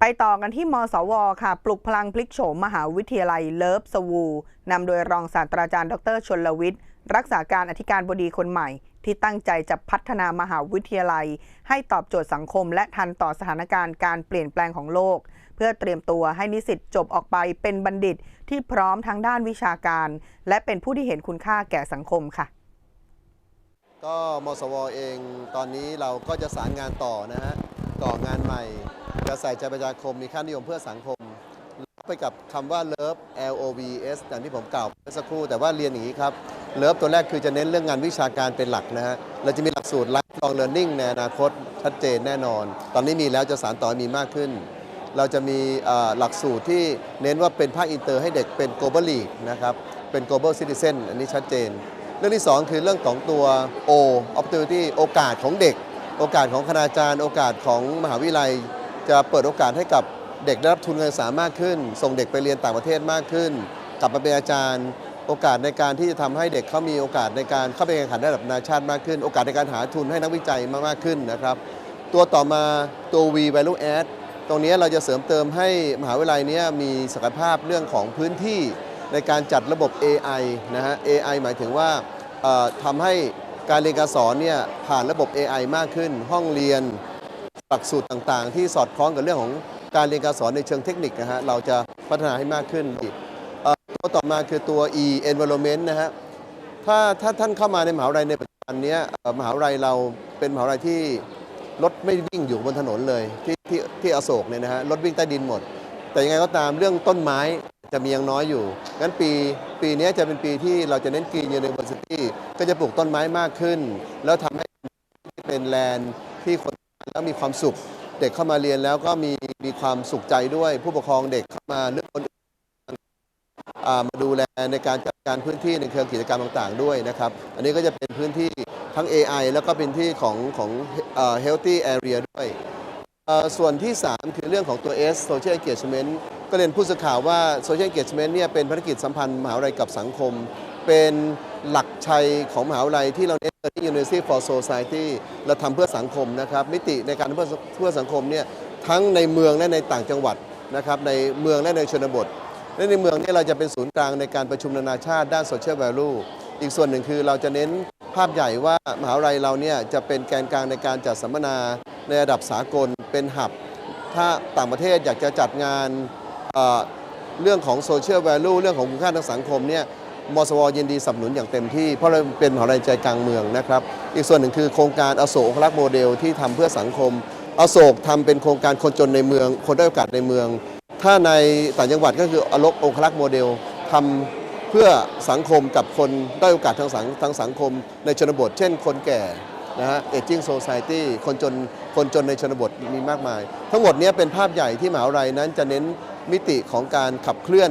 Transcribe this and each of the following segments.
ไปต่อกันที่มสว ค่ะ ปลุกพลังพลิกโฉมมหาวิทยาลัยเลิฟสวูนำโดยรองศาสตราจารย์ ดรชนลวิทย์ รักษาการอธิการบดีคนใหม่ ที่ตั้งใจจะพัฒนามหาวิทยาลัย ให้ตอบโจทย์สังคม และทันต่อสถานการณ์การเปลี่ยนแปลงของโลก เพื่อเตรียมตัวให้นิสิตจบออกไปเป็นบัณฑิตที่พร้อมทั้งด้านวิชาการ และเป็นผู้ที่เห็นคุณค่าแก่สังคมค่ะ ก็มสวเองตอนนี้เราก็จะสารงานต่อนะฮะต่องานใหม่ จะใส่ใจประชาคมมีค่านิยมเพื่อสังคมไปกับคำว่า love L O V S อย่างที่ผมกล่าวเมื่อสักครู่แต่ว่าเรียนอย่างนี้ครับ love ตัวแรกคือจะเน้นเรื่องงานวิชาการเป็นหลักนะฮะเราจะมีหลักสูตร lifelong learning ในอนาคตชัดเจนแน่นอน ตอนนี้มีแล้วจะสารต่อมีมากขึ้น เราจะมีหลักสูตรที่เน้นว่าเป็นภาคอินเตอร์ให้เด็กเป็น global league นะครับเป็น global citizen อันนี้ชัดเจน เรื่องที่ 2 คือเรื่องของตัว O opportunity โอกาสของเด็ก โอกาสของคณาจารย์ โอกาสของมหาวิทยาลัย จะเปิดโอกาสให้กับเด็กได้รับทุนการศึกษามากขึ้น ส่งเด็กไปเรียนต่างประเทศมากขึ้น กลับมาเป็นอาจารย์ โอกาสในการที่จะทำให้เด็กเขามีโอกาสในการเข้าไปแข่งขันระดับนานาชาติมากขึ้น โอกาสในการหาทุนให้นักวิจัยมากมากขึ้นนะครับ ตัวต่อมาตัว V value add ตรงนี้เราจะเสริมเติมให้มหาวิทยาลัยนี้มีศักยภาพเรื่องของพื้นที่ในการจัดระบบ AI นะฮะ AI หมายถึงว่าทำให้การเรียนการสอนเนี่ยผ่านระบบ AI มากขึ้น ห้องเรียน ลักสูตรต่างๆ ที่สอดคล้องกับเรื่องของการเรียนการสอนในเชิงเทคนิคนะฮะเราจะพัฒนาให้มากขึ้นตัวต่อมาคือตัว E environment นะฮะถ้าถ้าท่านเข้ามาในมหาวิทยาลัยในปัจจุบันนี้มหาวิทยาลัยเราเป็นมหาวิทยาลัยที่รถไม่วิ่งอยู่บนถนนเลยที่ที่ที่อโศกเนี่ยนะฮะรถวิ่งใต้ดินหมด แต่ยังไงก็ตามเรื่องต้นไม้จะมียังน้อยอยู่ งั้นปีปีนี้จะเป็นปีที่เราจะเน้น Green University ก็จะปลูกต้นไม้มากขึ้น แล้วทำให้เป็นแลนด์ที่คน แล้วมีความสุข เด็กเข้ามาเรียนแล้วก็มีมีความสุขใจด้วย ผู้ปกครองเด็กเข้ามาเลือกคนมาดูแลในการจัดการพื้นที่ในเครือกิจกรรมต่างๆ ด้วยนะครับ อันนี้ก็จะเป็นพื้นที่ทั้ง AI แล้วก็เป็นที่ของของเอ่อ healthy area ด้วยส่วนที่ 3 คือเรื่องของตัว S Social Engagement ก็เรียนผู้สื่อข่าวว่า Social Engagement เนี่ยเป็นภารกิจสัมพันธ์มหาวิทยาลัยกับสังคม เป็นหลักชัยของมหาวิทยาลัยที่เราเน้น University for Society เราทำเพื่อสังคมนะครับมิติในการเพื่อเพื่อสังคมเนี่ยทั้งในเมืองและในต่างจังหวัดนะครับในเมืองและในชนบทและในเมืองเนี่ยเราจะเป็นศูนย์กลางในการประชุมนานาชาติด้าน Social Value อีกส่วนหนึ่งคือเราจะเน้นภาพใหญ่ว่ามหาวิทยาลัยเราเนี่ยจะเป็นแกนกลางในการจัดสัมมนาในระดับสากลเป็นหับ ถ้าต่างประเทศอยากจะจัดงานเเรื่องของโซเชียลแวลูเรื่องของคุณค่าทางสังคมเนี่ย มสวยินดีสนับสนุนอย่างเต็มที่ เพราะเราเป็นมหาวิทยาลัยใจกลางเมืองนะครับ อีกส่วนหนึ่งคือโครงการอโศกองคลักโมเดลที่ทำเพื่อสังคม อโศกทำเป็นโครงการคนจนในเมือง คนได้โอกาสในเมือง ถ้าในต่างจังหวัดก็คืออลกองคลักษ์โมเดลทำเพื่อสังคมกับคนได้โอกาสทางสังทางสังคมในชนบท เช่น คนแก่นะฮะ aging society คนจนคนจนในชนบทมีมากมาย ทั้งหมดนี้เป็นภาพใหญ่ที่มหาวิทยาลัยนั้นจะเน้นมิติของการขับเคลื่อน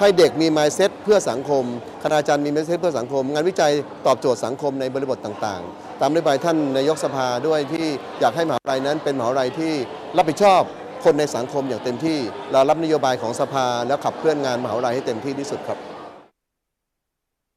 ให้เด็กมี mindset เพื่อสังคม คณาจารย์มี mindset เพื่อสังคม งานวิจัยตอบโจทย์สังคมในบริบทต่างๆ ตามนโยบายท่านนายกสภาด้วยที่อยากให้มหาวิทยาลัยนั้นเป็นมหาวิทยาลัยที่รับผิดชอบคนในสังคมอย่างเต็มที่ เรารับนโยบายของสภาแล้วขับเคลื่อนงานมหาวิทยาลัยให้เต็มที่ที่สุดครับ